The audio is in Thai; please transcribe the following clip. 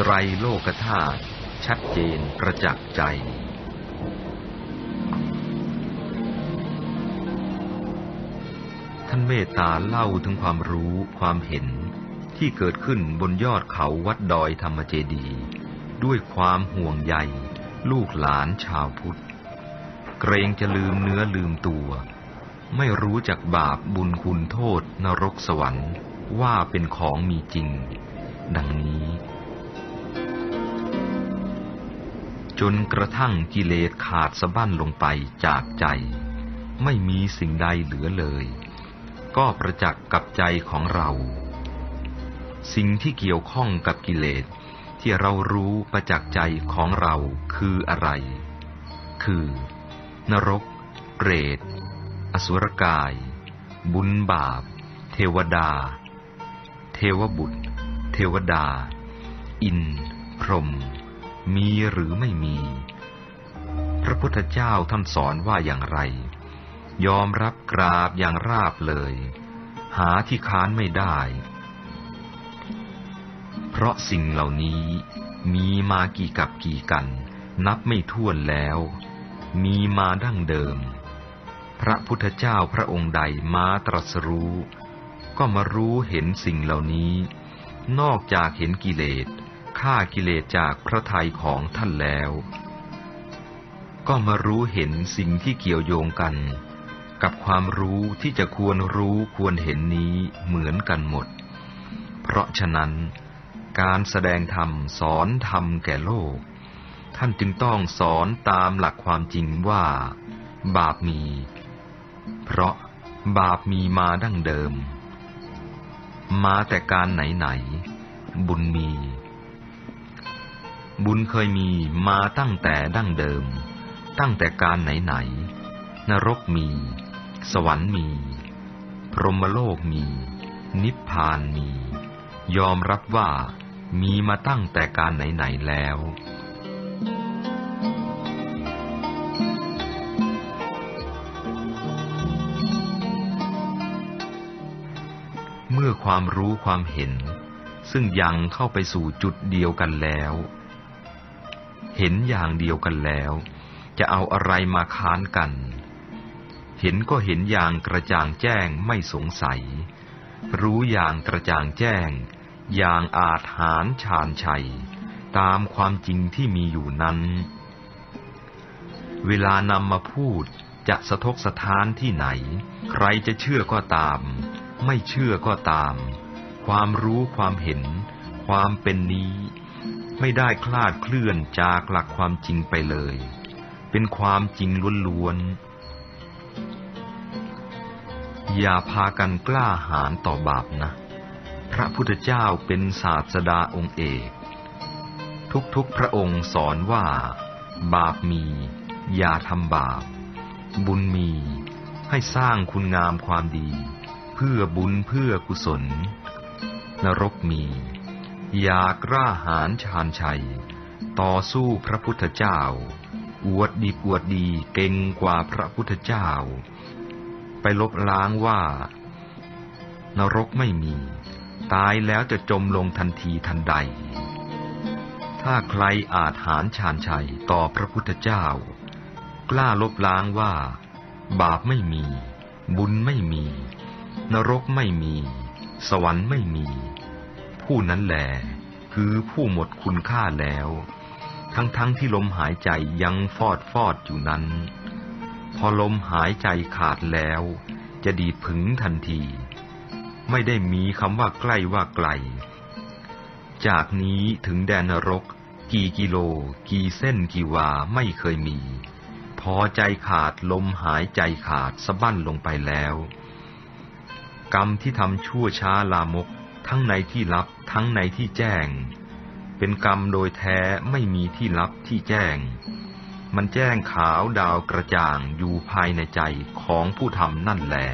ไตรโลกธาตุชัดเจนประจักษ์ใจ ท่านเมตตาเล่าถึงความรู้ความเห็นที่เกิดขึ้นบนยอดเขาวัดดอยธรรมเจดี ด้วยความห่วงใยลูกหลานชาวพุทธ เกรงจะลืมเนื้อลืมตัว ไม่รู้จักบาปบุญคุณโทษนรกสวรรค์ว่าเป็นของมีจริง ดังนี้ จนกระทั่งกิเลสขาดสะบั้นลงไปจากใจ ไม่มีสิ่งใดเหลือเลย ก็ประจักษ์กับใจของเรา สิ่งที่เกี่ยวข้องกับกิเลสที่เรารู้ประจักษ์ใจของเราคืออะไร คือ นรก เปรต อสุรกาย บุญบาป เทวดา เทวบุตร เทวดา อิน พรหม มีหรือไม่มี พระพุทธเจ้าท่านสอนว่าอย่างไร ยอมรับกราบอย่างราบเลย หาที่ค้านไม่ได้ เพราะสิ่งเหล่านี้มีมากี่กับกี่กัน นับไม่ถ้วนแล้ว มีมาดั้งเดิม พระพุทธเจ้าพระองค์ใดมาตรัสรู้ ก็มารู้เห็นสิ่งเหล่านี้ นอกจากเห็นกิเลส ฆ่ากิเลสจากพระทัยของท่านแล้ว ก็มารู้เห็นสิ่งที่เกี่ยวโยงกัน กับความรู้ที่จะควรรู้ควรเห็นนี้เหมือนกันหมด เพราะฉะนั้น การแสดงธรรมสอนธรรมแก่โลก ท่านจึงต้องสอนตามหลักความจริงว่า บาปมี เพราะบาปมีมาดั้งเดิม มาแต่การไหนไหน บุญมี บุญเคยมีมาตั้งแต่ดั้งเดิม ตั้งแต่การไหนไหนนรกมี สวรรค์มี พรหมโลกมี นิพพานมี ยอมรับว่ามีมาตั้งแต่การไหนไหนแล้วเมื่อความรู้ความเห็น ซึ่งยังเข้าไปสู่จุดเดียวกันแล้ว เห็นอย่างเดียวกันแล้ว จะเอาอะไรมาค้านกัน เห็นก็เห็นอย่างกระจ่างแจ้งไม่สงสัย รู้อย่างกระจ่างแจ้ง อย่างอาจหารชาญชัย ตามความจริงที่มีอยู่นั้น เวลานำมาพูดจะสะทกสะท้านที่ไหน ใครจะเชื่อก็ตาม ไม่เชื่อก็ตาม ความรู้ความเห็น ความเป็นนี้ ไม่ได้คลาดเคลื่อนจากหลักความจริงไปเลย เป็นความจริงล้วนๆ อย่าพากันกล้าหาญต่อบาปนะ พระพุทธเจ้าเป็นศาสดาองค์เอก ทุกๆพระองค์สอนว่า บาปมี อย่าทำบาป บุญมี ให้สร้างคุณงามความดี เพื่อบุญเพื่อกุศล นรกมี อยากกล้าหาญชาญชัย ต่อสู้พระพุทธเจ้า อวดดีอวดดีเก่งกว่าพระพุทธเจ้า ไปลบล้างว่า นรกไม่มี ตายแล้วจะจมลงทันทีทันใด ถ้าใครอาจหารชาญชัยต่อพระพุทธเจ้า กล้าลบล้างว่า บาปไม่มี บุญไม่มี นรกไม่มี สวรรค์ไม่มี ผู้นั้นแหลคือผู้หมดคุณค่าแล้ว ทั้งๆทที่ลมหายใจยังฟอดฟอดอยู่นั้น พอลมหายใจขาดแล้ว จะดีผึงทันที ไม่ได้มีคำว่าใกล้ว่าไกล จากนี้ถึงแดนนรก กี่กิโล กี่เส้นกี่วาไม่เคยมี พอใจขาดลมหายใจขาดสะบั้นลงไปแล้ว กรรมที่ทำชั่วช้าลามก ทั้งในที่ลับทั้งในที่แจ้ง เป็นกรรมโดยแท้ไม่มีที่ลับที่แจ้ง มันแจ้งขาวดาวกระจ่างอยู่ภายในใจของผู้ทำนั่นแหละ